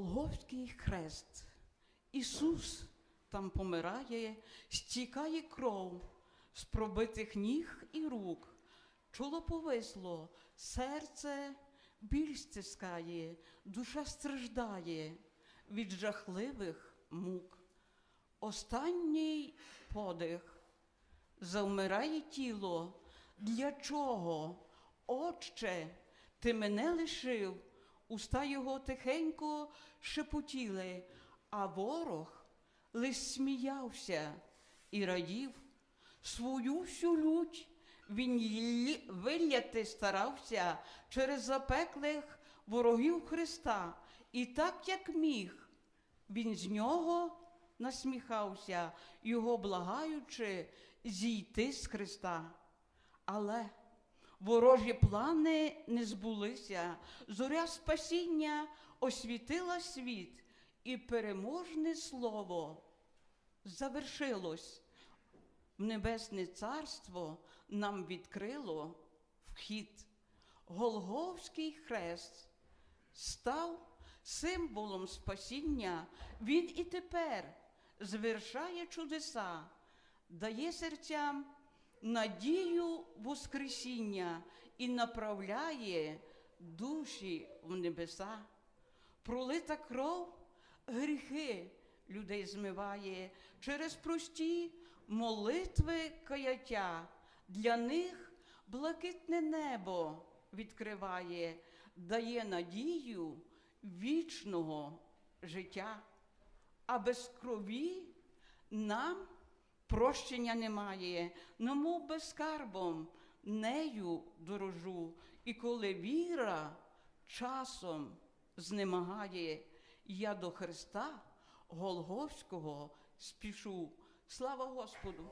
Голговський хрест. Ісус там помирає, стікає кров з пробитих ніг і рук. Чоло повисло, серце біль стискає, душа страждає від жахливих мук. Останній подих завмирає тіло. Для чого? Отче, ти мене лишив, уста його тихенько шепотіли, а ворог лиш сміявся і радів. Свою всю лють він виляти старався через запеклих ворогів Христа. І так, як міг, він з нього насміхався, його благаючи зійти з Христа. Але ворожі плани не збулися, зоря спасіння освітила світ, і переможне слово завершилось. В Небесне Царство нам відкрило вхід. Голговський хрест став символом спасіння. Він і тепер звершає чудеса, дає серцям надію Воскресіння і направляє душі в небеса. Пролита кров гріхи людей змиває через прості молитви каяття. Для них блакитне небо відкриває, дає надію вічного життя. А без крові нам прощення немає, но мов безскарбом нею дорожу. І коли віра часом знемагає, я до Христа Голговського спішу. Слава Господу!